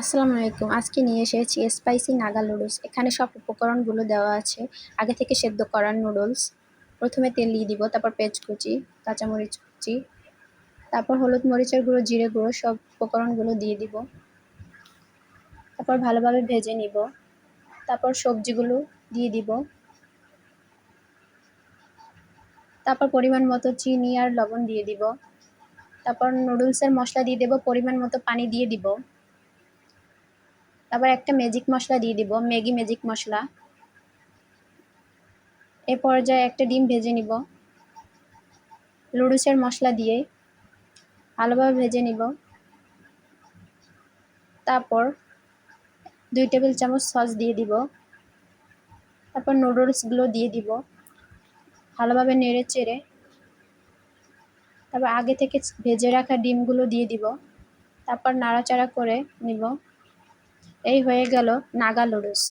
আসসালামু আলাইকুম। আজকে নিয়ে এসেছি স্পাইসি নাগা নুডলস এখানে সব উপকরণগুলো দেওয়া আছে। আগে থেকে সেদ্ধ করার নুডলস প্রথমে তেল দিয়ে দিব, তারপর পেঁয়াজ কুচি কাঁচামরিচ কুচি, তারপর হলুদ মরিচের গুঁড়ো, জিরে গুঁড়ো, সব উপকরণগুলো দিয়ে দিব। তারপর ভালোভাবে ভেজে নিব। তারপর সবজিগুলো দিয়ে দিব। তারপর পরিমাণ মতো চিনি আর লবণ দিয়ে দিব। তারপর নুডলসের মশলা দিয়ে দেব, পরিমাণ মতো পানি দিয়ে দিব। তারপর একটা ম্যাজিক মশলা দিয়ে দিব, ম্যাগি ম্যাজিক মশলা। এ পর্যায়ে একটা ডিম ভেজে নিব। লুডুসের মশলা দিয়ে ভালোভাবে ভেজে নিব। তারপর দুই টেবিল চামচ সস দিয়ে দিব। তারপর নুডলসগুলো দিয়ে দিব। ভালোভাবে নেড়ে চেড়ে। তারপর আগে থেকে ভেজে রাখা ডিমগুলো দিয়ে দিব। তারপর নাড়াচাড়া করে নিব। এই হয়ে গেল নাগা লুডুস